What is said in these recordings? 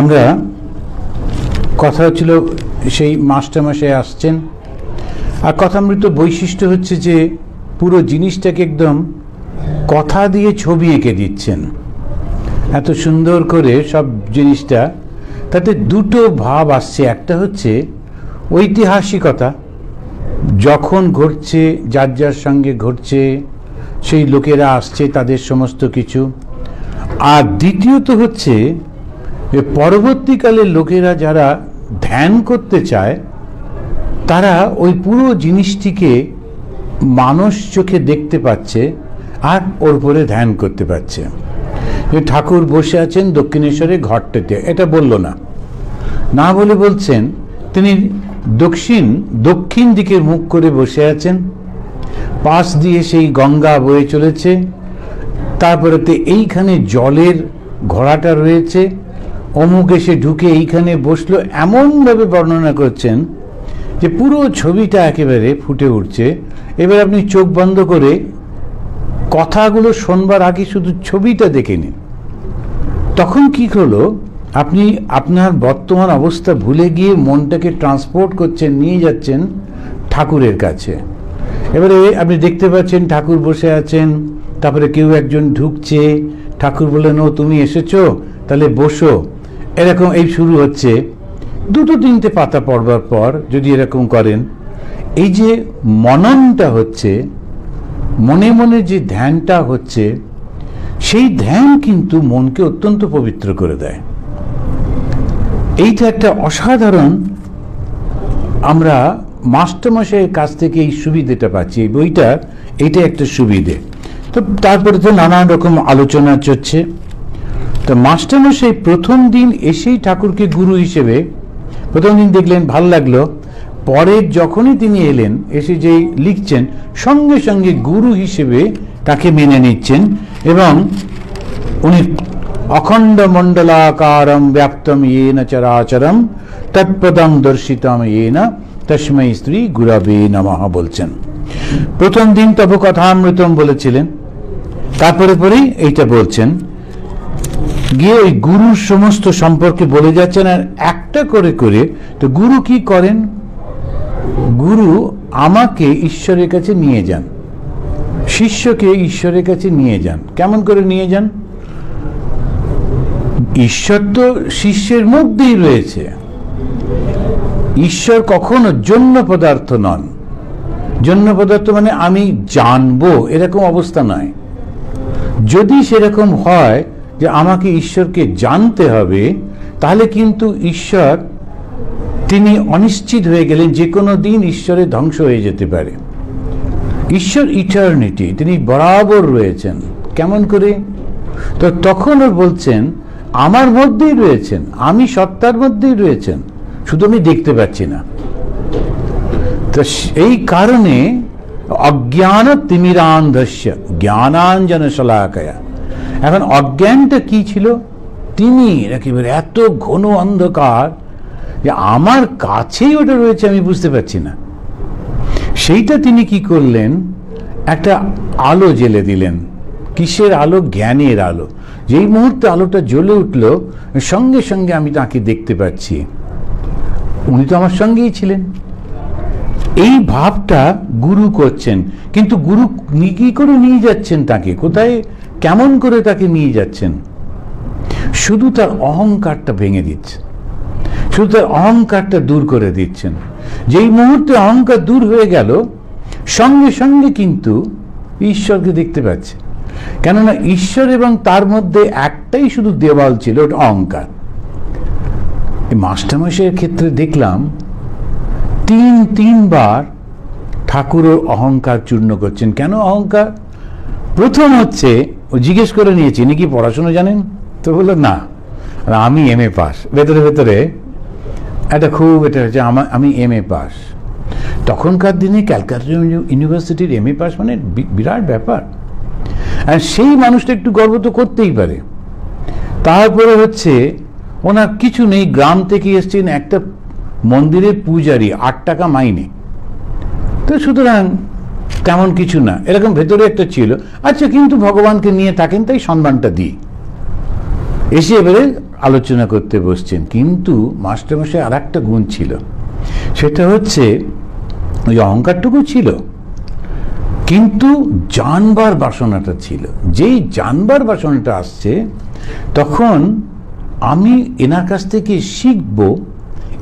আমরা, কথা হচ্ছিল সেই মাস্টারমশাই আসছেন, আর কথামৃত বৈশিষ্ট্য হচ্ছে যে পুরো জিনিসটাকে একদম কথা দিয়ে ছবি এঁকে দিচ্ছেন। এত সুন্দর করে সব জিনিসটা, তাতে দুটো ভাব আসছে। একটা হচ্ছে ঐতিহাসিকতা, যখন ঘটছে, যার যার সঙ্গে ঘটছে, সেই লোকেরা আসছে, তাদের সমস্ত কিছু। আর দ্বিতীয়ত হচ্ছে যে পরবর্তীকালে লোকেরা যারা ধ্যান করতে চায়, তারা ওই পুরো জিনিসটিকে মানুষ চোখে দেখতে পাচ্ছে আর ওর উপরে ধ্যান করতে পারছে। ঠাকুর বসে আছেন দক্ষিণেশ্বরে ঘরটাতে। এটা বলল না। না বলে বলছেন, তিনি দক্ষিণ দক্ষিণ দিকে মুখ করে বসে আছেন। পাশ দিয়ে সেই গঙ্গা বয়ে চলেছে। তারপরেতে এইখানে জলের ঘোড়াটা রয়েছে। অমুক এসে ঢুকে এইখানে বসল, এমনভাবে বর্ণনা করছেন যে পুরো ছবিটা একেবারে ফুটে উঠছে। এবার আপনি চোখ বন্ধ করে কথাগুলো শোনবার আগে শুধু ছবিটা দেখে নিন। তখন কি হলো, আপনি আপনার বর্তমান অবস্থা ভুলে গিয়ে মনটাকে ট্রান্সপোর্ট করছেন, নিয়ে যাচ্ছেন ঠাকুরের কাছে। এবারে আপনি দেখতে পাচ্ছেন ঠাকুর বসে আছেন, তারপরে কেউ একজন ঢুকছে, ঠাকুর বললেন, ও, তুমি এসেছ? তাহলে বসো। এরকম এই শুরু হচ্ছে। দুটো তিনটে পাতা পড়বার পর যদি এরকম করেন, এই যে মননটা হচ্ছে, মনে মনে যে ধ্যানটা হচ্ছে, সেই ধ্যান কিন্তু মনকে অত্যন্ত পবিত্র করে দেয়। এইটা একটা অসাধারণ আমরা মাস্টারমশাইয়ের কাছ থেকে এই সুবিধেটা পাচ্ছি। এই বইটা এটা একটা সুবিধে। তো তারপরে তো নানান রকম আলোচনা চলছে। তো মাস্টারমশাই প্রথম দিন এসেই ঠাকুরকে গুরু হিসেবে প্রথম দিন দেখলেন, ভালো লাগল। পরের যখনই তিনি এলেন, এসে যেই লিখছেন, সঙ্গে সঙ্গে গুরু হিসেবে তাকে মেনে নিচ্ছেন এবং উনি অখণ্ড মণ্ডলাকারম ব্যাপ্তম ইয়েন চরাচরম, তৎপদম দর্শিতম ইয়েন, তস্মৈ স্ত্রী গুরবে নমঃ বলছেন। প্রথম দিন তব কথামৃতম বলেছিলেন। তারপরে পরেই এইটা বলছেন গিয়ে ওই গুরুর সমস্ত সম্পর্কে বলে যাচ্ছেন, আর একটা করে করে, তো গুরু কি করেন? গুরু আমাকে ঈশ্বরের কাছে নিয়ে যান। শিষ্যকে ঈশ্বরের কাছে নিয়ে যান। কেমন করে নিয়ে যান? ঈশ্বর তো শিষ্যের মধ্যেই রয়েছে। ঈশ্বর কখনো জন্য পদার্থ নন। জন্য পদার্থ মানে আমি জানব, এরকম অবস্থা নয়। যদি সেরকম হয় যে আমাকে ঈশ্বরকে জানতে হবে, তাহলে কিন্তু ঈশ্বর, তিনি অনিশ্চিত হয়ে গেলেন, যে কোনো দিন ঈশ্বরের ধ্বংস হয়ে যেতে পারে। ঈশ্বর ইটার্নিটি তিনি বরাবর রয়েছেন। কেমন করে? তো তখন ওর বলছেন, আমার মধ্যেই রয়েছেন, আমি সত্তার মধ্যেই রয়েছেন, শুধু আমি দেখতে পাচ্ছি না। তো এই কারণে অজ্ঞান তিমিরান্ধস্য জ্ঞানাঞ্জন শলাকয়া এখন অজ্ঞানটা কি ছিল? তিনি একেবারে এত ঘন অন্ধকার যে আমার কাছেই ওটা রয়েছে আমি বুঝতে পারছি না। সেইটা তিনি কি করলেন? একটা আলো জেলে দিলেন। কিসের আলো? জ্ঞানের আলো। যেই মুহূর্তে আলোটা জ্বলে উঠল, সঙ্গে সঙ্গে আমি তাকে দেখতে পাচ্ছি। উনি তো আমার সঙ্গেই ছিলেন। এই ভাবটা গুরু করছেন। কিন্তু গুরু কি করে নিয়ে যাচ্ছেন তাকে? কোথায় কেমন করে তাকে নিয়ে যাচ্ছেন? শুধু তার অহংকারটা ভেঙে দিচ্ছে। শুধু তার অহংকারটা দূর করে দিচ্ছেন। যেই মুহূর্তে অহংকার দূর হয়ে গেল, সঙ্গে সঙ্গে কিন্তু ঈশ্বরকে দেখতে পাচ্ছে। কেননা ঈশ্বর এবং তার মধ্যে একটাই শুধু দেওয়াল ছিল, ওটা অহংকার। এই মাস্টারমশাইয়ের ক্ষেত্রে দেখলাম, তিন, তিনবার ঠাকুরের অহংকার চূর্ণ করছেন। কেন অহংকার? প্রথম হচ্ছে, ও জিজ্ঞেস করে নিয়েছি, ইনি কি পড়াশুনো জানেন? তো বলল, না। আমি এম এ পাস। ভেতরে ভেতরে এটা খুব এটা হচ্ছে আমার আমি এম এ পাস। তখনকার দিনে ক্যালকাটা ইউনিভার্সিটির এম এ পাস মানে বিরাট ব্যাপার। আর সেই মানুষটা একটু গর্ব তো করতেই পারে। তারপরে হচ্ছে, ওনার কিছু নেই, গ্রাম থেকে এসছেন একটা মন্দিরের পূজারি, আট টাকা মাইনে। তো সুতরাং তেমন কিছু না। এরকম ভেতরে একটা ছিল। আচ্ছা কিন্তু ভগবানকে নিয়ে থাকেন, তাই সম্মানটা দিই। এসে এবারে আলোচনা করতে বসছেন। কিন্তু মাস্টারমশাই আর একটা গুণ ছিল। সেটা হচ্ছে, ওই অহংকারটুকু ছিল। কিন্তু জানবার বাসনাটা ছিল। যেই জানবার বাসনাটা আসছে, তখন আমি এনার কাছ থেকে শিখব,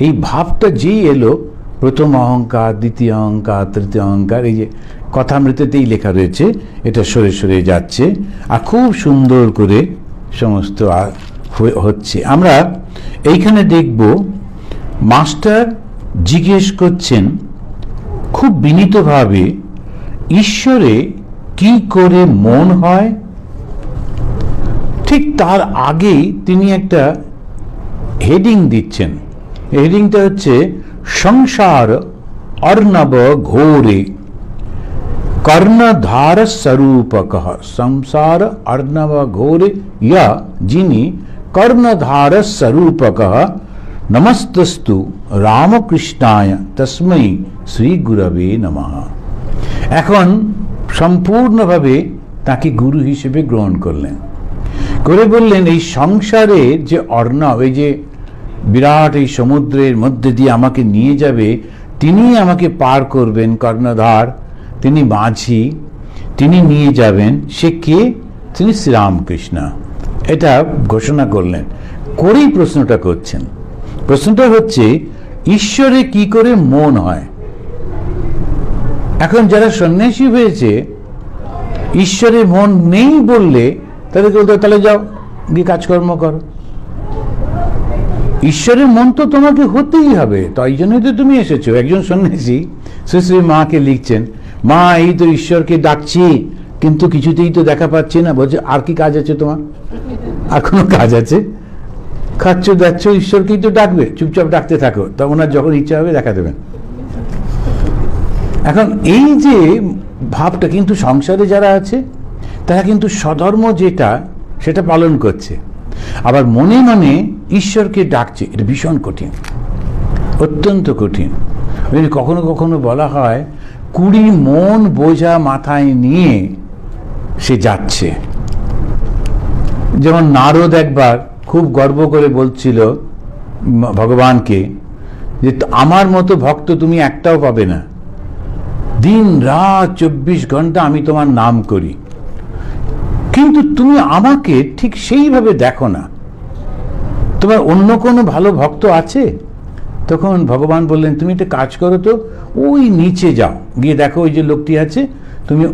এই ভাবটা যেই এলো, প্রথম অহংকার, দ্বিতীয় অহংকার, তৃতীয় অহংকার, এই যে কথামৃতেতেই লেখা রয়েছে, এটা সরে সরে যাচ্ছে, আর খুব সুন্দর করে সমস্ত হচ্ছে। আমরা এইখানে দেখব, মাস্টার জিজ্ঞেস করছেন, খুব বিনীতভাবে, ঈশ্বরে কি করে মন হয়? ঠিক তার আগেই তিনি একটা হেডিং দিচ্ছেন। হেডিংটা হচ্ছে, সংসার অর্ণব ঘোরে কর্ণধার স্বরূপক সংসার অর্ণব ঘোরে ইয়া যিনি কর্ণধার স্বরূপক নমস্তস্তু রামকৃষ্ণায় তস্মৈ শ্রী গুরবে নমঃ এখন সম্পূর্ণভাবে তাকে গুরু হিসেবে গ্রহণ করলেন। করে বললেন, এই সংসারের যে অর্ণব, এই যে বিরাট এই সমুদ্রের মধ্যে দিয়ে আমাকে নিয়ে যাবে তিনি আমাকে পার করবেন কর্ণধার। তিনি মাঝি তিনি নিয়ে যাবেন, সে কে? তিনি শ্রীরামকৃষ্ণ। এটা ঘোষণা করলেন। করেই প্রশ্নটা করছেন। প্রশ্নটা হচ্ছে, ঈশ্বরে কি করে মন হয়? এখন যারা সন্ন্যাসী হয়েছে ঈশ্বরের মন নেই বললে তাদেরকে বলতে তাহলে যাও, গিয়ে কাজকর্ম করো। ঈশ্বরের মন তো তোমাকে হতেই হবে। তাই জন্যই তো তুমি এসেছ। একজন সন্ন্যাসী, শ্রী শ্রী মাকে লিখছেন মা, এই তো ঈশ্বরকে ডাকছি, কিন্তু কিছুতেই তো দেখা পাচ্ছি না। বলছে, আর কি কাজ আছে তোমার? আর কোনো কাজ আছে? খাচ্ছ যাচ্ছ ঈশ্বরকেই তো ডাকবে। চুপচাপ ডাকতে থাকো, তা ওনার যখন ইচ্ছা হবে দেখা দেবেন। এখন এই যে ভাবটা, কিন্তু সংসারে যারা আছে, তারা কিন্তু স্বধর্ম যেটা, সেটা পালন করছে। আবার মনে মনে ঈশ্বরকে ডাকছে, এটা ভীষণ কঠিন, অত্যন্ত কঠিন। কখনো কখনো বলা হয় কুড়ি মন বোঝা মাথায় নিয়ে সে যাচ্ছে। যেমন নারদ একবার খুব গর্ব করে বলছিল ভগবানকে যে, আমার মতো ভক্ত তুমি একটাও পাবে না। দিন রাত চব্বিশ ঘণ্টা আমি তোমার নাম করি। কিন্তু তুমি আমাকে ঠিক সেইভাবে দেখো না। তোমার অন্য কোনো ভালো ভক্ত আছে? তখন ভগবান বললেন, তুমি একটা কাজ করো তো, ওই নিচে যাও। গিয়ে দেখো ওই যে লোকটি আছে, তুমি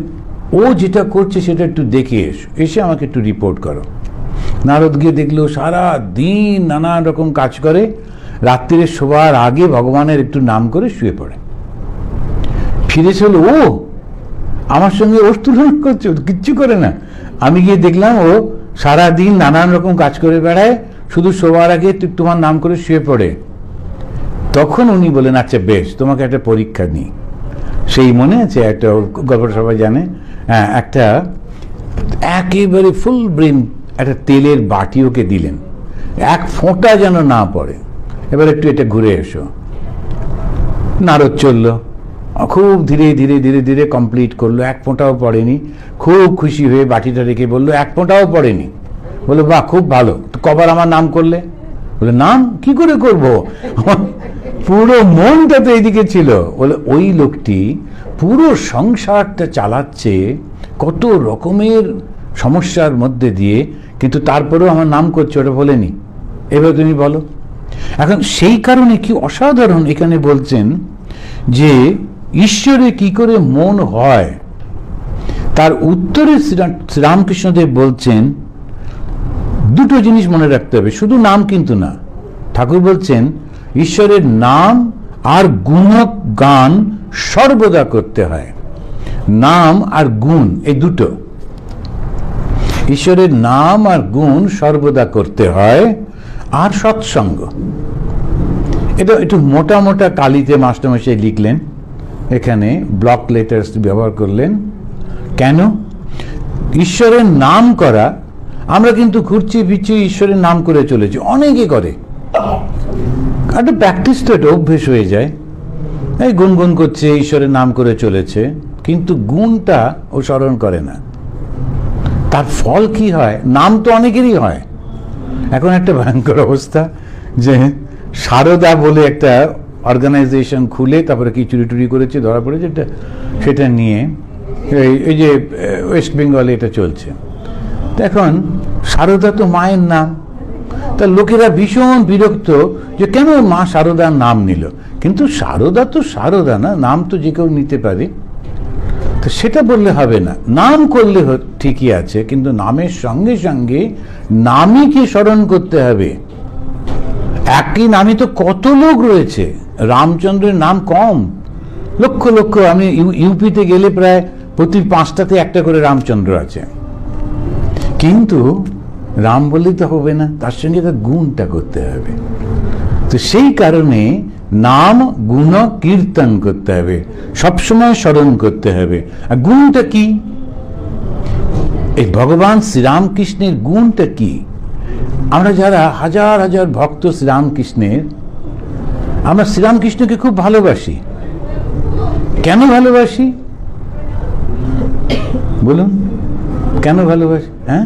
ও যেটা করছে সেটা একটু দেখে এসো, এসে আমাকে একটু রিপোর্ট করো। নারদ গিয়ে দেখল, সারা দিন নানান রকম কাজ করে, রাত্রিরে শোবার আগে ভগবানের একটু নাম করে শুয়ে পড়ে। ফিরে চল ও, আমার সঙ্গে ওর তুলনা করছে কিচ্ছু করে না। আমি গিয়ে দেখলাম ও সারা দিন নানান রকম কাজ করে বেড়ায়, শুধু শোবার আগে তোমার নাম করে শুয়ে পড়ে। তখন উনি বলেন আচ্ছা বেশ, তোমাকে একটা পরীক্ষা নিই। সেই মনে আছে একটা গল্প সবাই জানে। হ্যাঁ একটা একেবারে ফুল ব্রেন একটা তেলের বাটি ওকে দিলেন। এক ফোঁটা যেন না পড়ে। এবার একটু এটা ঘুরে এসো। নারদ চলল। খুব ধীরে ধীরে ধীরে ধীরে কমপ্লিট করল। এক ফোঁটাও পড়েনি। খুব খুশি হয়ে বাটিটা রেখে বলল, এক ফোঁটাও পড়েনি। বলল, বাহ, খুব ভালো। কবার আমার নাম করলে? বলে নাম? কি করে করব? পুরো মনটা তো এইদিকে ছিল। বলে, ওই লোকটি পুরো সংসারটা চালাচ্ছে, কত রকমের সমস্যার মধ্যে দিয়ে, কিন্তু তারপরেও আমার নাম করছে, ওটা বলেনি। এবার তুমি বলো। এখন সেই কারণে কি অসাধারণ এখানে বলছেন যে, ঈশ্বরে কি করে মন হয়, তার উত্তরে শ্রীরা- শ্রীরামকৃষ্ণদেব বলছেন, দুটো জিনিস মনে রাখতে হবে। শুধু নাম কিন্তু না। ঠাকুর বলছেন ঈশ্বরের নাম আর গুণক গান সর্বদা করতে হয়। নাম আর গুণ, এই দুটো। ঈশ্বরের নাম আর গুণ সর্বদা করতে হয় আর সৎসঙ্গ। এটা একটু মোটা মোটা কালিতে মাস্টারমশাই লিখলেন, এখানে ব্লক লেটার্স ব্যবহার করলেন। কেন? ঈশ্বরের নাম করা, আমরা কিন্তু ঘুরছি ফিরছি ঈশ্বরের নাম করে চলেছি, অনেকে করে। একটা প্র্যাকটিস তো এটা অভ্যেস হয়ে যায়। এই গুনগুন করছে, ঈশ্বরের নাম করে চলেছে, কিন্তু গুণটা ও স্মরণ করে না। তার ফল কি হয়? নাম তো অনেকেরই হয়। এখন একটা ভয়ঙ্কর অবস্থা যে সারদা বলে একটা অর্গানাইজেশন খুলে, তারপরে কি চুরি টুরি করেছে, ধরা পড়েছে, এটা সেটা নিয়ে এই এই যে ওয়েস্ট বেঙ্গলে এটা চলছে। এখন সারদা তো মায়ের নাম। তা লোকেরা ভীষণ বিরক্ত যে কেন মা সারদার নাম নিল? কিন্তু সারদা তো সারদা না, নাম তো যে কেউ নিতে পারে। তো সেটা বললে হবে না। নাম করলে ঠিকই আছে, কিন্তু নামের সঙ্গে সঙ্গে নামই কি স্মরণ করতে হবে। একই নামে তো কত লোক রয়েছে। রামচন্দ্রের নাম কম। লক্ষ লক্ষ, আমি ইউপিতে গেলে প্রায় প্রতি পাঁচটাতে একটা করে রামচন্দ্র আছে। কিন্তু রাম বললে তো হবে না, তার সঙ্গে তার গুণটা করতে হবে। তো সেই কারণে নাম, গুণ, কীর্তন করতে হবে, সবসময় স্মরণ করতে হবে। আর গুণটা কি? এই ভগবান শ্রীরামকৃষ্ণের গুণটা কি? আমরা যারা হাজার হাজার ভক্ত শ্রীরামকৃষ্ণের, আমরা শ্রীরামকৃষ্ণকে খুব ভালোবাসি। কেন ভালোবাসি? বলুন, কেন ভালোবাসি? হ্যাঁ?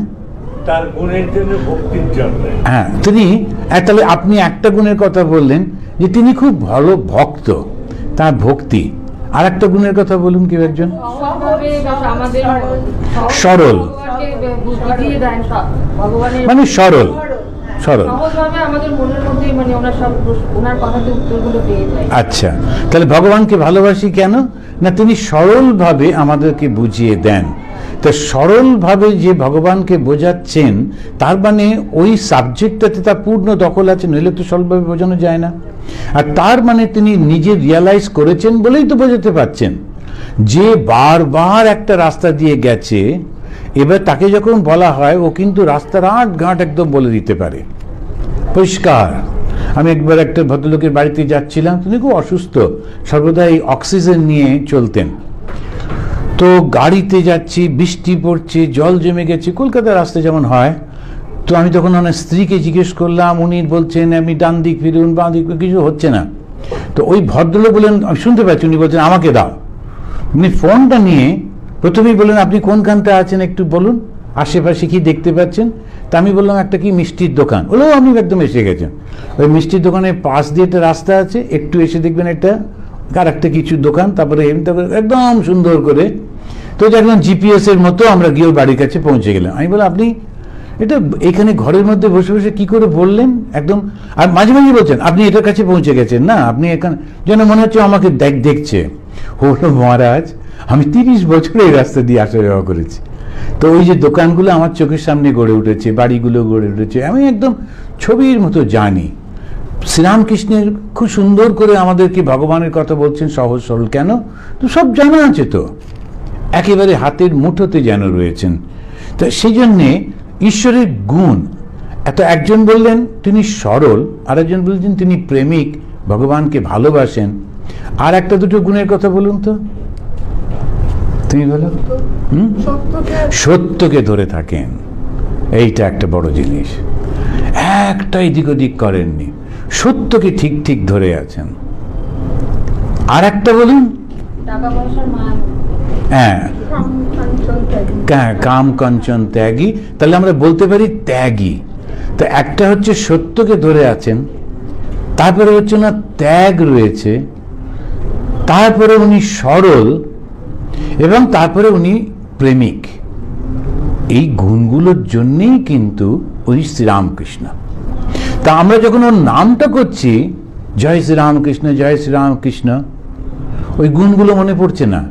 তার গুণের জন্য ভক্তির জন্য। হ্যাঁ তিনি তাহলে আপনি একটা গুণের কথা বললেন যে তিনি খুব ভালো ভক্ত তার ভক্তি। আর একটা গুণের কথা বলুন কেউ একজন। সরল। ভগবানকে বুঝিয়ে দেন সব। ভগবানের মানে সরল। সরল। সহজভাবে আমাদের মনের মধ্যে মানে ওনার সব প্রশ্ন- ওনার কথাতে উত্তরগুলো পেয়ে যায়। আচ্ছা তাহলে ভগবানকে ভালোবাসি কেন? না তিনি সরলভাবে আমাদেরকে বুঝিয়ে দেন। তা সরলভাবে যে ভগবানকে বোঝাচ্ছেন, তার মানে ওই সাবজেক্টটাতে তার পূর্ণ দখল আছে, নইলে তো সরলভাবে বোঝানো যায় না। আর তার মানে তিনি নিজে রিয়ালাইজ করেছেন বলেই তো বোঝাতে পারছেন। যে বারবার একটা রাস্তা দিয়ে গেছে, এবার তাকে যখন বলা হয়, ও কিন্তু রাস্তার আট গাঁট একদম বলে দিতে পারে। পরিষ্কার। আমি একবার একটা ভদ্রলোকের বাড়িতে যাচ্ছিলাম, তিনি খুব অসুস্থ, সর্বদা এই অক্সিজেন নিয়ে চলতেন। তো গাড়িতে যাচ্ছি, বৃষ্টি পড়ছে, জল জমে গেছে, কলকাতার রাস্তা যেমন হয়। তো আমি তখন ওনার স্ত্রীকে জিজ্ঞেস করলাম, উনি বলছেন আমি ডান দিক ফিরুন, বাঁ দিক কিছু হচ্ছে না। তো ওই ভদ্রলোক বললেন, আমি শুনতে পাচ্ছি। উনি বলছেন, আমাকে দাও। উনি ফোনটা নিয়ে প্রথমেই বললেন, আপনি কোনখানটা আছেন একটু বলুন? আশেপাশে কি দেখতে পাচ্ছেন? তা আমি বললাম, একটা কি মিষ্টির দোকান? বলল আপনি একদম এসে গেছেন। ওই মিষ্টির দোকানের পাশ দিয়ে একটা রাস্তা আছে, একটু এসে দেখবেন একটা আর একটা কিছু দোকান, তারপরে একদম সুন্দর করে। তো দেখলাম জিপিএস এর মতো আমরা গিয়ে বাড়ির কাছে পৌঁছে গেলাম। আমি বললাম, আপনি এটা এখানে ঘরের মধ্যে বসে বসে কি করে বললেন? একদম, আর মাঝে মাঝে বলছেন, আপনি এটার কাছে পৌঁছে গেছেন না, আপনি এখানে যেন মনে হচ্ছে আমাকে দেখ, দেখছে। হলো মহারাজ, আমি তিরিশ বছর এই রাস্তা দিয়ে আসা যাওয়া করেছি। তো ওই যে দোকানগুলো আমার চোখের সামনে গড়ে উঠেছে, বাড়িগুলো গড়ে উঠেছে, আমি একদম ছবির মতো জানি। শ্রীরামকৃষ্ণের খুব সুন্দর করে আমাদেরকে ভগবানের কথা বলছেন, সহজ সরল, কেন? তো সব জানা আছে তো। একেবারে হাতের মুঠোতে যেন রয়েছেন। তো সেই জন্যে ঈশ্বরের গুণ, এত একজন বললেন তিনি সরল, আরেকজন বলছেন তিনি প্রেমিক, ভগবানকে ভালোবাসেন। আর একটা দুটো গুণের কথা বলুন তো। তুমি বলো। হুম? সত্যকে ধরে থাকেন। এইটা একটা বড় জিনিস। একটা এদিক ওদিক করেননি। সত্যকে ঠিক ঠিক ধরে আছেন। আর একটা বলুন হ্যাঁ। কাম কাঞ্চন ত্যাগী। তাহলে আমরা বলতে পারি ত্যাগী। তো একটা হচ্ছে সত্যকে ধরে আছেন তারপরে হচ্ছে না ত্যাগ রয়েছে তারপরে উনি সরল এবং তারপরে উনি প্রেমিক। এই গুণগুলোর জন্যেই কিন্তু ওই শ্রীরামকৃষ্ণ। তা আমরা যখন ওর নামটা করছি, জয় শ্রীরামকৃষ্ণ জয় শ্রীরামকৃষ্ণ, ওই গুণগুলো মনে পড়ছে না।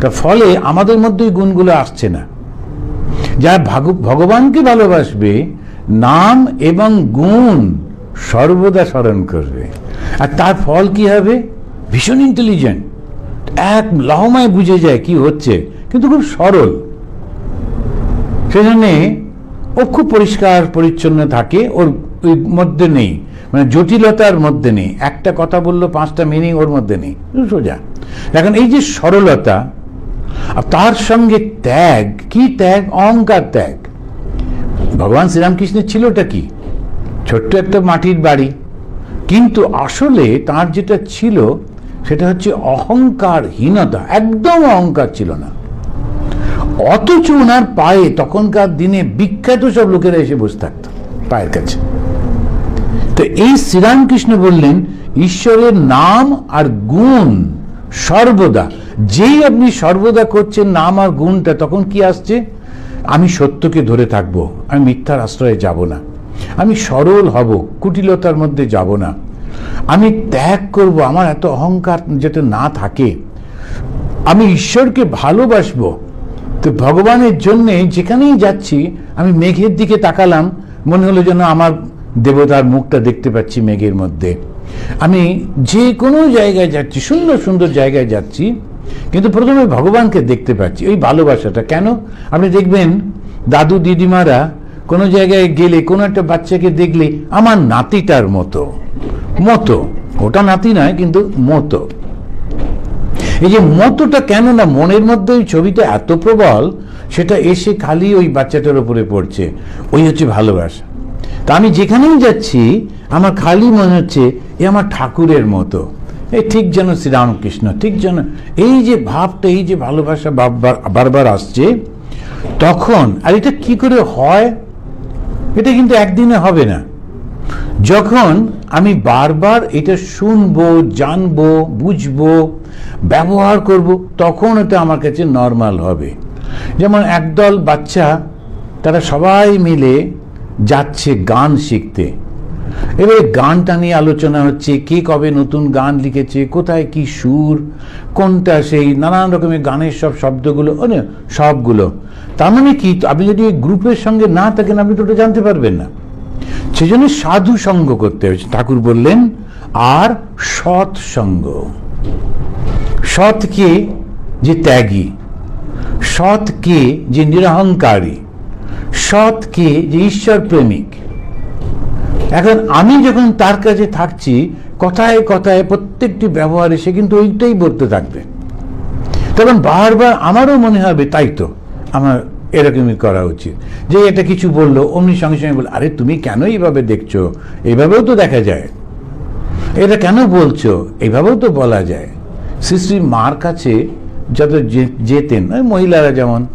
তার ফলে আমাদের মধ্যে ওই গুণগুলো আসছে না। ভাগ- ভগবানকে ভালোবাসবে, নাম এবং গুণ সর্বদা স্মরণ করবে। আর তার ফল কি হবে? ভীষণ ইন্টেলিজেন্ট এক লহমায় বুঝে যায় কি হচ্ছে, কিন্তু খুব সরল। সেখানে ও খুব পরিষ্কার, পরিচ্ছন্ন থাকে ওর ওই মধ্যে নেই। মানে জটিলতার মধ্যে নেই। একটা কথা বলল, পাঁচটা মিনিং ওর মধ্যে নেই। সোজা। এখন এই যে সরলতা তার সঙ্গে ত্যাগ, কি ত্যাগ? অহংকার ত্যাগ। ভগবান শ্রীরামকৃষ্ণের ছিলটা কি? ছোট্ট একটা মাটির বাড়ি। কিন্তু আসলে তার যেটা ছিল, সেটা হচ্ছে অহংকারহীনতা। একদম অহংকার ছিল না। অথচ ওনার পায়ে তখনকার দিনে বিখ্যাত সব লোকেরা এসে বসে থাকতো, পায়ের কাছে। তো এই শ্রীরামকৃষ্ণ বললেন, ঈশ্বরের নাম আর গুণ সর্বদা। যেই আপনি সর্বদা করছেন নাম আর গুণটা, তখন কি আসছে? আমি সত্যকে ধরে থাকব, আমি মিথ্যার আশ্রয়ে যাব না। আমি সরল হব, কুটিলতার মধ্যে যাব না। আমি ত্যাগ করব, আমার এত অহংকার যাতে না থাকে। আমি ঈশ্বরকে ভালোবাসবো। তো ভগবানের জন্যে যেখানেই যাচ্ছি, আমি মেঘের দিকে তাকালাম, মনে হলো যেন আমার দেবতার মুখটা দেখতে পাচ্ছি মেঘের মধ্যে। আমি যে কোনো জায়গায় যাচ্ছি, সুন্দর সুন্দর জায়গায় যাচ্ছি, কিন্তু প্রথমে ভগবানকে দেখতে পাচ্ছি। ওই ভালোবাসাটা কেন? আপনি দেখবেন, দাদু দিদিমারা কোনো জায়গায় গেলে, কোনো একটা বাচ্চাকে দেখলে আমার নাতিটার মতো। মতো। ওটা নাতি নয়, কিন্তু মতো। এই যে মতটা কেন না মনের মধ্যে ওই ছবিটা এত প্রবল, সেটা এসে খালি ওই বাচ্চাটার উপরে পড়ছে। ওই হচ্ছে ভালোবাসা। তা আমি যেখানেই যাচ্ছি, আমার খালি মনে হচ্ছে এ আমার ঠাকুরের মতো। এই ঠিক যেন শ্রীরামকৃষ্ণ, ঠিক যেন এই যে ভাবটা, এই যে ভালোবাসা বারবার আসছে, তখন, আর এটা কি করে হয়? এটা কিন্তু একদিনে হবে না। যখন আমি বারবার এটা শুনব, জানব, বুঝব, ব্যবহার করব, তখন এটা আমার কাছে নর্মাল হবে। যেমন একদল বাচ্চা, তারা সবাই মিলে যাচ্ছে গান শিখতে। এবারে গানটা নিয়ে আলোচনা হচ্ছে, কে কবে নতুন গান লিখেছে, কোথায় কি সুর, কোনটা সেই নানান রকমের গানের সব শব্দগুলো, ও সবগুলো। তার মানে কি, আপনি যদি ওই গ্রুপের সঙ্গে না থাকেন, আপনি তো ওটা জানতে পারবেন না। সেজন্য সাধু সঙ্গ করতে হয়েছে। ঠাকুর বললেন, আর সৎ সঙ্গ। সৎ কে? যে ত্যাগী। সৎ কে? যে নিরহংকারী। সৎ কে? যে ঈশ্বর প্রেমিক। এখন আমি যখন তার কাছে থাকছি, কথায় কথায় প্রত্যেকটি ব্যবহারে সে কিন্তু ওইটাই বলতে থাকবে। তখন বারবার আমারও মনে হবে, তাই তো, আমার এরকমই করা উচিত। যে এটা কিছু বলল, অমনি সঙ্গে সঙ্গে বল আরে, তুমি কেন এইভাবে দেখছ? এইভাবেও তো দেখা যায়। এটা কেন বলছো? এইভাবেও তো বলা যায়। শ্রী শ্রী মার কাছে যত যেতেন মহিলারা যেমন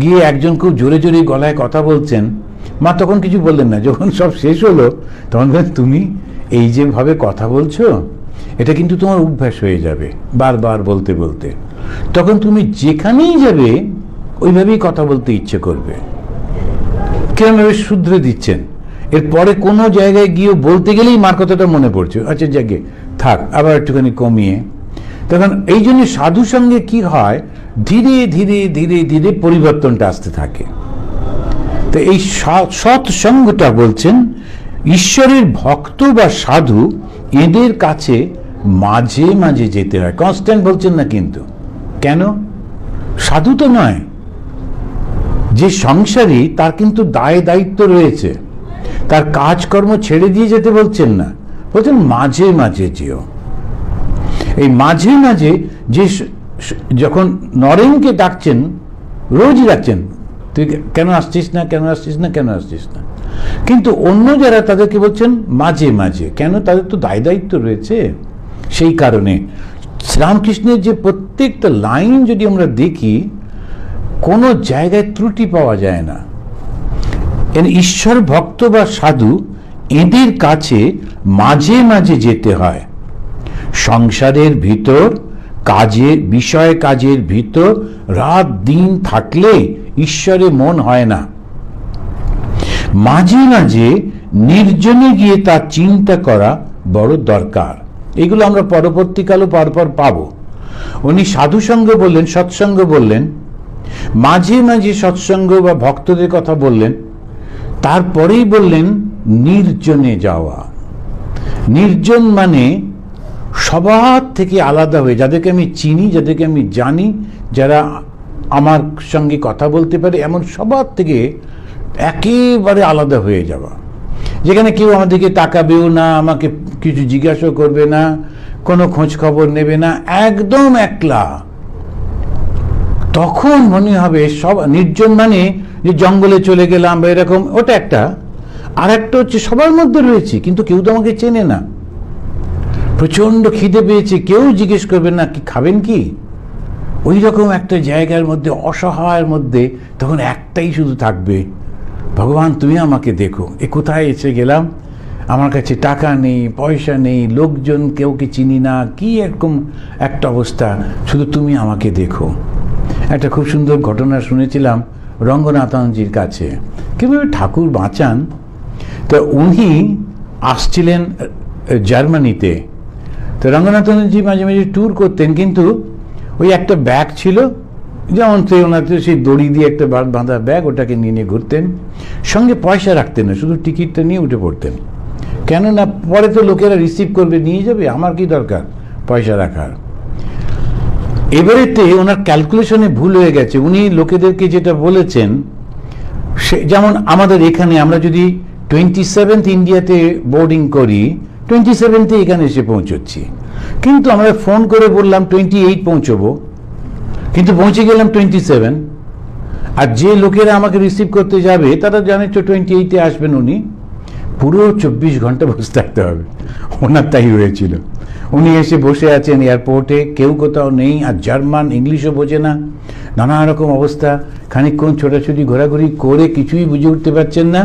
গিয়ে একজন খুব জোরে জোরে গলায় কথা বলছেন। মা তখন কিছু বললেন না। যখন সব শেষ হলো, তখন তুমি এই যেভাবে কথা বলছো, এটা কিন্তু তোমার অভ্যাস হয়ে যাবে বারবার বলতে বলতে। তখন তুমি যেখানেই যাবে, ওইভাবেই কথা বলতে ইচ্ছে করবে। কিরমভাবে শুধরে দিচ্ছেন? এরপরে কোনো জায়গায় গিয়ে বলতে গেলেই মার কথাটা মনে পড়ছে। আচ্ছা যাকে থাক, আবার একটুখানি কমিয়ে তখন এই জন্য সাধু সঙ্গে কি হয়? ধীরে ধীরে ধীরে ধীরে পরিবর্তনটা আসতে থাকে। তো এই সৎ- সৎসঙ্গটা বলছেন, ঈশ্বরের ভক্ত বা সাধু এদের কাছে মাঝে মাঝে যেতে হয়। কনস্ট্যান্ট বলছেন না কিন্তু। কেন? সাধু তো নয়। যে সংসারী, তার কিন্তু দায়, দায়িত্ব রয়েছে। তার কাজকর্ম ছেড়ে দিয়ে যেতে বলছেন না। বলছেন, মাঝে মাঝে যেও। এই মাঝে মাঝে যে যখন নরেনকে ডাকছেন, রোজই ডাকছেন, তুই কেন আসছিস না, কেন আসছিস না, কেন আসছিস না? কিন্তু অন্য যারা তাদেরকে বলছেন, মাঝে মাঝে, কেন তাদের তো দায় দায়িত্ব রয়েছে? সেই কারণে শ্রীরামকৃষ্ণের যে প্রত্যেকটা লাইন যদি আমরা দেখি, কোনো জায়গায় ত্রুটি পাওয়া যায় না। ঈশ্বর ভক্ত বা সাধু এদের কাছে মাঝে মাঝে যেতে হয়। সংসারের ভিতর, কাজের, বিষয় কাজের ভিতর রাত দিন থাকলে ঈশ্বরে মন হয় না। মাঝে মাঝে নির্জনে গিয়ে তার চিন্তা করা বড় দরকার। এগুলো আমরা পরবর্তীকালও পরপর পাব। উনি সাধুসঙ্গ বললেন, সৎসঙ্গ বললেন, মাঝে মাঝে সৎসঙ্গ বা ভক্তদের কথা বললেন, তারপরেই বললেন, নির্জনে যাওয়া। নির্জন মানে সবার থেকে আলাদা হয়ে, যাদেরকে আমি চিনি, যাদেরকে আমি জানি, যারা আমার সঙ্গে কথা বলতে পারে, এমন সবার থেকে একেবারে আলাদা হয়ে যাওয়া। যেখানে কেউ আমাদেরকে তাকাবেও না, আমাকে কিছু জিজ্ঞাসাও করবে না, কোনো খোঁজ খবর নেবে না, একদম একলা। তখন মনে হবে সব নির্জন মানে যে জঙ্গলে চলে গেলাম বা এরকম, ওটা একটা। আর একটা হচ্ছে সবার মধ্যে রয়েছে, কিন্তু কেউ তো আমাকে চেনে না। প্রচণ্ড খিদে পেয়েছে, কেউ জিজ্ঞেস করবে না, কি খাবেন কি? ওই রকম একটা জায়গার মধ্যে, অসহায়ের মধ্যে, তখন একটাই শুধু থাকবে, ভগবান, তুমি আমাকে দেখো, এ কোথায় এসে গেলাম? আমার কাছে টাকা নেই, পয়সা নেই, লোকজন কেউকে চিনি না, কি এরকম একটা অবস্থা, শুধু তুমি আমাকে দেখো। একটা খুব সুন্দর ঘটনা শুনেছিলাম রঙ্গনাথনজির কাছে। কীভাবে ঠাকুর বাঁচান? তো উনি আসছিলেন জার্মানিতে। তো রঙ্গনাথনজি মাঝে মাঝে ট্যুর করতেন, কিন্তু ওই একটা ব্যাগ ছিল, যেমন সে ওনার তো সেই দড়ি দিয়ে একটা বাঁধা ব্যাগ ওটাকে নিয়ে নিয়ে ঘুরতেন। সঙ্গে পয়সা রাখতেন না, শুধু টিকিটটা নিয়ে উঠে পড়তেন। কেননা পরে তো লোকেরা রিসিভ করবে, নিয়ে যাবে, আমার কি দরকার পয়সা রাখার? এবারেতে ওনার ক্যালকুলেশনে ভুল হয়ে গেছে। উনি লোকেদেরকে যেটা বলেছেন, সে, যেমন আমাদের এখানে আমরা যদি টোয়েন্টি সেভেন্থ ইন্ডিয়াতে বোর্ডিং করি টোয়েন্টি সেভেন্থে এখানে এসে পৌঁছচ্ছি। কিন্তু আমরা ফোন করে বললাম টোয়েন্টি এইট পৌঁছবো। কিন্তু পৌঁছে গেলাম টোয়েন্টি সেভেন আর যে লোকেরা আমাকে রিসিভ করতে যাবে, তারা জানে তো টোয়েন্টি এইটে আসবেন উনি। পুরো চব্বিশ ঘণ্টা বসে থাকতে হবে। ওনার তাই হয়েছিল। উনি এসে বসে আছেন এয়ারপোর্টে কেউ কোথাও নেই, আর জার্মান, ইংলিশও বোঝে না। নানা রকম অবস্থা। খানিকক্ষণ ছোটাছুটি, ঘোরাঘুরি করে কিছুই বুঝে উঠতে পারছেন না।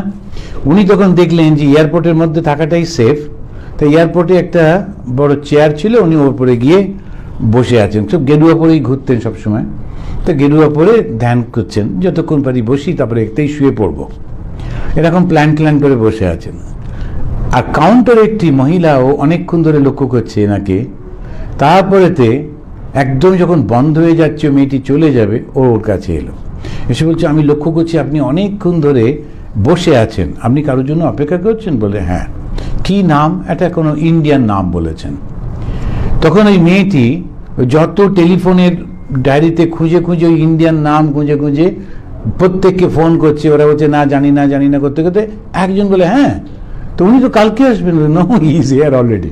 উনি তখন দেখলেন যে এয়ারপোর্টের মধ্যে থাকাটাই সেফ তো এয়ারপোর্টে একটা বড় চেয়ার ছিল, উনি ওপরে গিয়ে বসে আছেন। সব গেরুয়া পরেই ঘুরতেন সবসময়। তো গেরুয়া পরে ধ্যান করছেন, যতক্ষণ পারি বসি, তারপরে একটাই শুয়ে পড়ব। এরকম প্ল্যান ট্ল্যান করে বসে আছেন। আর কাউন্টারে একটি মহিলাও অনেকক্ষণ ধরে লক্ষ্য করছে এনাকে। তারপরেতে একদম যখন বন্ধ হয়ে যাচ্ছে মেয়েটি চলে যাবে, ও ওর কাছে এলো। এসে বলছে, আমি লক্ষ্য করছি আপনি অনেকক্ষণ ধরে বসে আছেন। আপনি কারোর জন্য অপেক্ষা করছেন? বলে হ্যাঁ। কি নাম? এটা কোনো ইন্ডিয়ান নাম বলেছেন। তখন ওই মেয়েটি যত টেলিফোনের ডায়েরিতে খুঁজে খুঁজে ওই ইন্ডিয়ান নাম খুঁজে খুঁজে প্রত্যেককে ফোন করছে। ওরা বলছে, না, জানি না জানি না, করতে করতে একজন বলে হ্যাঁ তো উনি তো কালকে আসবেন নো ইজ হেয়ার অলরেডি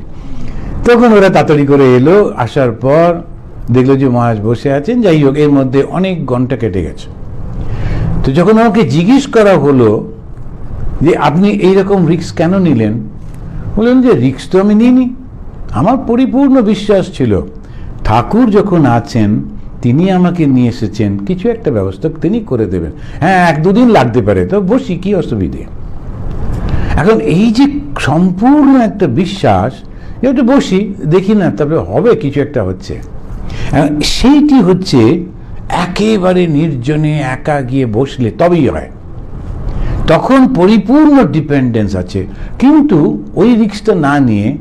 তখন ওরা তাড়াতাড়ি করে এলো, আসার পর দেখল যে মহারাজ বসে আছেন। যাই হোক, এর মধ্যে অনেক ঘণ্টা কেটে গেছে। তো যখন আমাকে জিজ্ঞেস করা হলো যে, আপনি এইরকম রিস্ক কেন নিলেন? বললেন যে রিস্ক তো আমি নিইনি। আমার পরিপূর্ণ বিশ্বাস ছিল, ঠাকুর যখন আছেন, তিনি আমাকে নিয়ে এসেছেন, কিছু একটা ব্যবস্থা তিনি করে দেবেন। হ্যাঁ এক দুদিন লাগতে পারে, তো বসি, কি অসুবিধে? এখন এই যে সম্পূর্ণ একটা বিশ্বাস একটু বসি, দেখি না, তবে হবে, কিছু একটা হচ্ছে। সেইটি হচ্ছে, একেবারে নির্জনে একা গিয়ে বসলে তবেই হয়। তখন পরিপূর্ণ ডিপেন্ডেন্স আছে। কিন্তু ওই রিক্সটা না নিয়ে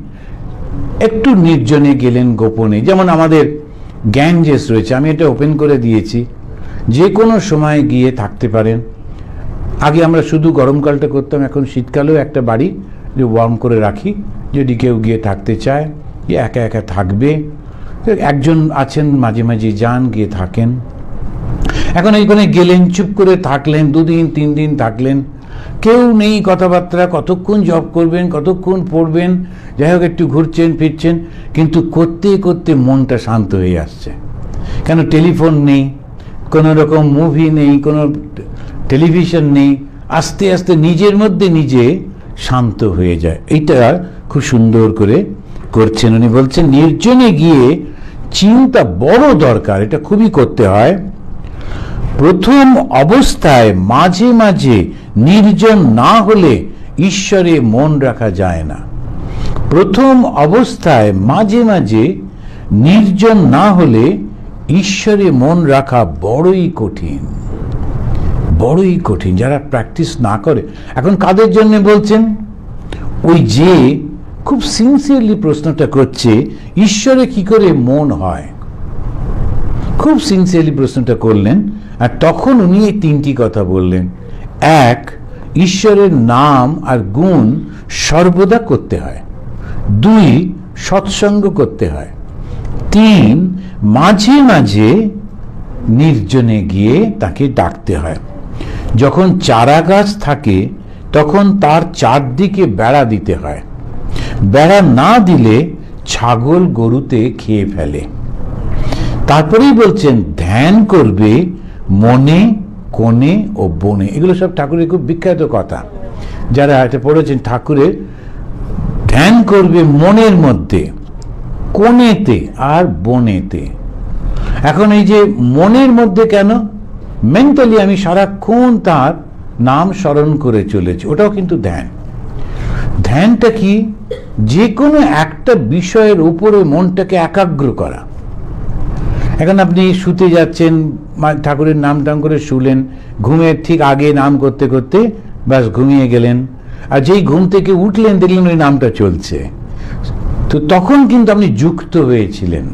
একটু নির্জনে গেলেন গোপনে। যেমন আমাদের গ্যাঞ্জেস রয়েছে, আমি এটা ওপেন করে দিয়েছি। যে কোনো সময় গিয়ে থাকতে পারেন। আগে আমরা শুধু গরমকালটা করতাম, এখন শীতকালেও একটা বাড়ি যে ওয়ার্ম করে রাখি। যদি কেউ গিয়ে থাকতে চায় একা একা থাকবে। একজন আছেন, মাঝে মাঝে যান, গিয়ে থাকেন। এখন এইখানে গেলেন, চুপ করে থাকলেন, দুদিন তিন দিন থাকলেন। কেউ নেই কথাবার্তা, কতক্ষণ জব করবেন, কতক্ষণ পড়বেন, যাই হোক একটু ঘুরছেন, ফিরছেন, কিন্তু করতে করতে মনটা শান্ত হয়ে আসছে। কেন টেলিফোন নেই, কোনো রকম মুভি নেই, কোনো টেলিভিশন নেই, আস্তে আস্তে নিজের মধ্যে নিজে শান্ত হয়ে যায়। এইটা খুব সুন্দর করে করছেন উনি বলছেন, নির্জনে গিয়ে চিন্তা বড় দরকার, এটা খুবই করতে হয়। প্রথম অবস্থায় মাঝে মাঝে নির্জন না হলে ঈশ্বরে মন রাখা যায় না। প্রথম অবস্থায় মাঝে মাঝে নির্জন না হলে ঈশ্বরে মন রাখা বড়ই কঠিন। বড়ই কঠিন, যারা প্র্যাকটিস না করে। এখন কাদের জন্য বলছেন? ওই যে খুব সিনসিয়ারলি প্রশ্নটা করছে, ঈশ্বরে কি করে মন হয়? খুব সিনসিয়ারলি প্রশ্নটা করলেন আর তখন উনি এই তিনটি কথা বললেন। এক, ঈশ্বরের নাম আর গুণ সর্বদা করতে হয়। দুই, সৎসঙ্গ করতে হয়। তিন, মাঝে মাঝে নির্জনে গিয়ে তাকে ডাকতে হয়। যখন চারা গাছ থাকে, তখন তার চারদিকে বেড়া দিতে হয়। বেড়া না দিলে ছাগল গরুতে খেয়ে ফেলে। তারপরেই বলছেন, ধ্যান করবে মনে কোণে ও বনে এগুলো সব ঠাকুরের খুব বিখ্যাত কথা। যারা এটা পড়েছেন, ঠাকুরের ধ্যান করবে মনের মধ্যে, কোণেতে আর বনেতে এখন এই যে মনের মধ্যে কেন? মেন্টালি আমি সারাক্ষণ তার নাম স্মরণ করে চলেছি, ওটাও কিন্তু ধ্যান। ধ্যানটা কি? যে কোনো একটা বিষয়ের উপরে মনটাকে একাগ্র করা। এখন আপনি শুতে যাচ্ছেন ঠাকুরের নাম টাম করে শুলেন, ঘুমের ঠিক আগে নাম করতে করতে ব্যাস ঘুমিয়ে গেলেন। আর যেই ঘুম থেকে উঠলেন, দেখলেন ওই নামটা চলছে। তো তখন কিন্তু আপনি যুক্ত হয়েছিলেন।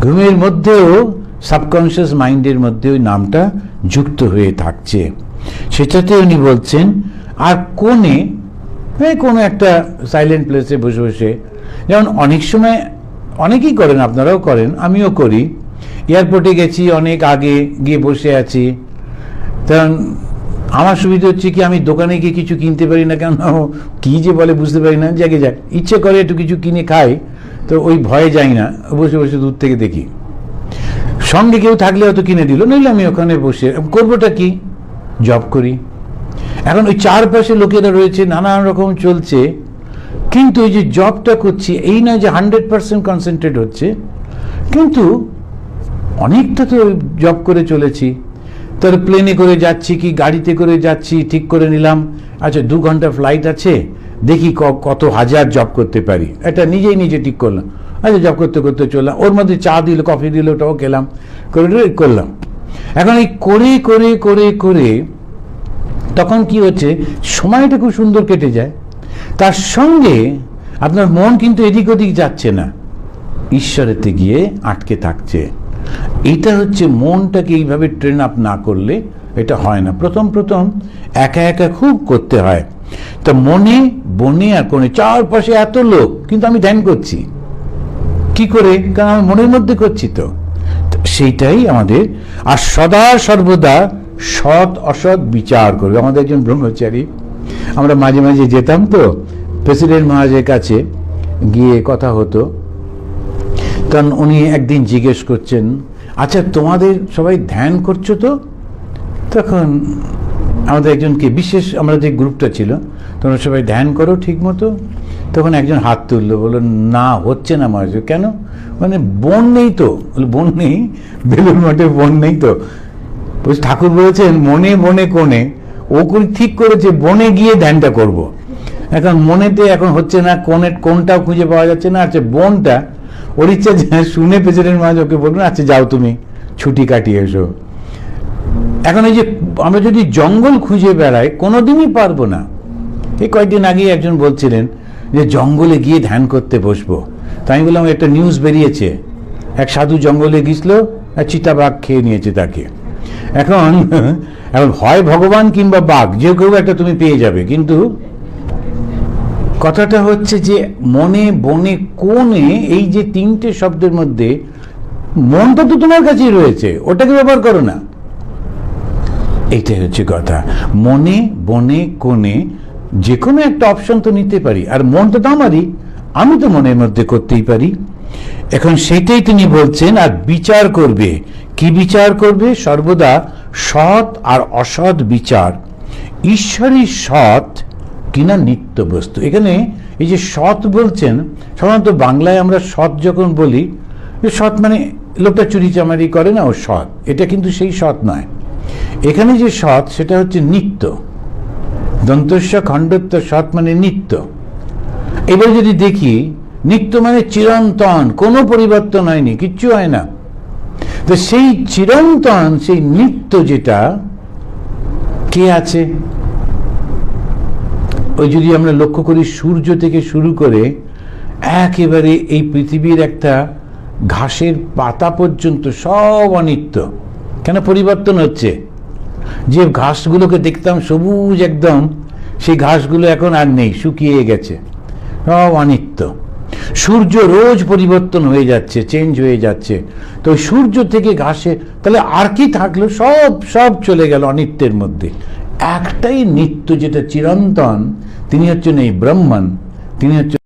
ঘুমের মধ্যেও, সাবকনশিয়াস মাইন্ডের মধ্যে ওই নামটা যুক্ত হয়ে থাকছে। সেটাতে উনি বলছেন, আর কোণে? এই কোনো একটা সাইলেন্ট প্লেসে বসে বসে। যেমন অনেক সময় অনেকেই করেন, আপনারাও করেন, আমিও করি। এয়ারপোর্টে গেছি, অনেক আগে গিয়ে বসে আছি। কারণ আমার সুবিধা হচ্ছে কি, আমি দোকানে গিয়ে কিছু কিনতে পারি না কেন কি যে বলে বুঝতে পারি না। যাকে যাক, ইচ্ছে করে একটু কিছু কিনে খাই, তো ওই ভয়ে যাই না। বসে বসে দূর থেকে দেখি। সঙ্গে কেউ থাকলে হয়তো কিনে দিল, নইলে আমি ওখানে বসে, করবোটা কি? জব করি। এখন ওই চারপাশে লোকেরা রয়েছে, নানান রকম চলছে। কিন্তু এই যে জবটা করছি এই না যে হান্ড্রেড পার্সেন্ট কনসেন্ট্রেট হচ্ছে, কিন্তু অনেকটা তো জব করে চলেছি। তার প্লেনে করে যাচ্ছি কি, গাড়িতে করে যাচ্ছি, ঠিক করে নিলাম। আচ্ছা দু ঘণ্টা ফ্লাইট আছে, দেখি কত হাজার জব করতে পারি। এটা নিজেই নিজে ঠিক করলাম। আচ্ছা জব করতে করতে চললাম। ওর মধ্যে চা দিল কফি দিল, ওটাও খেলাম, করে করলাম। এখন এই করে করে করে করে তখন কি হচ্ছে, সময়টা খুব সুন্দর কেটে যায়। তার সঙ্গে আপনার মন কিন্তু এদিক ওদিক যাচ্ছে না। ঈশ্বরেতে গিয়ে আটকে থাকছে। এটা হচ্ছে মনটাকে এইভাবে ট্রেন আপ না করলে এটা হয় না। প্রথম প্রথম একা একা খুব করতে হয়। তা মনে, বনে আর কোনে চারপাশে এত লোক, কিন্তু আমি ধ্যান করছি। কি করে? কারণ আমি মনের মধ্যে করছি তো সেইটাই আমাদের আর সদা সর্বদা সৎ অসৎ বিচার করবে। আমাদের একজন ব্রহ্মচারী আমরা মাঝে মাঝে যেতাম তো, প্রেসিডেন্ট মহারাজের কাছে গিয়ে কথা হতো। কারণ উনি একদিন জিজ্ঞেস করছেন আচ্ছা তোমাদের সবাই ধ্যান করছ তো? তখন আমাদের একজনকে, বিশেষ আমরা যে গ্রুপটা ছিল, তোমরা সবাই ধ্যান করো ঠিক মতো তখন একজন হাত তুললো, বলল, না, হচ্ছে না মহারাজ, কেন? মানে বন নেই তো। বন নেই বেলুর মঠে বন নেই তো। ঠাকুর বলেছেন, মনে মনে, কোণে। ও ঠিক করেছে বনে গিয়ে ধ্যানটা করব। এখন মনেতে এখন হচ্ছে না, কোণে কোনটাও খুঁজে পাওয়া যাচ্ছে না। আচ্ছা বনটা, ওর ইচ্ছা শুনে প্রেসিডেন্ট মহারাজ ওকে বলবেন আচ্ছা যাও তুমি, ছুটি কাটিয়ে এসো। এখন এই যে আমরা যদি জঙ্গল খুঁজে বেড়াই, কোনোদিনই পারব না। এই কয়েকদিন আগে একজন বলছিলেন যে, জঙ্গলে গিয়ে ধ্যান করতে বসবো। তাই আমি বললাম, একটা নিউজ বেরিয়েছে। এক সাধু জঙ্গলে গিয়েছিল, আর চিতাবাঘ খেয়ে নিয়েছে তাকে। এখন এখন হয় ভগবান কিংবা বাঘ, যে কেউ একটা তুমি পেয়ে যাবে, কিন্তু কথাটা হচ্ছে যে মনে, বনে, কোণে এই যে তিনটে শব্দের মধ্যে মনটা তো তোমার কাছেই রয়েছে, ওটাকে ব্যবহার করো না। এইটাই হচ্ছে কথা। মনে, বনে, কোণে যে কোনো একটা অপশন তো নিতে পারি, আর মনটা তো আমারই আমি তো মনের মধ্যে করতেই পারি। এখন সেটাই তিনি বলছেন, আর বিচার করবে। কি বিচার করবে? সর্বদা সৎ আর অসৎ বিচার। ঈশ্বরই সৎ কিনা নিত্য বস্তু। এখানে এই যে সৎ বলছেন, সাধারণত বাংলায় আমরা সৎ যখন বলি সৎ মানে লোকটা চুরি চামারি করে না, ও সৎ। এটা কিন্তু সেই সৎ নয়। এখানে যে সৎ, সেটা হচ্ছে নিত্য। দন্তস্য খণ্ডত্ব সৎ মানে নিত্য। এবার যদি দেখি, নিত্য মানে চিরন্তন, কোনো পরিবর্তন হয়নি, কিচ্ছু হয় না। তো সেই চিরন্তন, সেই নিত্য যেটা, কে আছে? ওই যদি আমরা লক্ষ্য করি, সূর্য থেকে শুরু করে একেবারে এই পৃথিবীর একটা ঘাসের পাতা পর্যন্ত সব অনিত্য। কেন পরিবর্তন হচ্ছে? যে ঘাসগুলোকে দেখতাম সবুজ একদম, সেই ঘাসগুলো এখন আর নেই, শুকিয়ে গেছে, সব অনিত্য। সূর্য রোজ পরিবর্তন হয়ে যাচ্ছে চেঞ্জ হয়ে যাচ্ছে। তো সূর্য থেকে ঘাসে, তাহলে আর কি থাকল? সব সব চলে গেল অনিত্যের মধ্যে। একটাই নিত্য যেটা চিরন্তন, তিনি হচ্ছেন এই ব্রহ্মণ, তিনি হচ্ছেন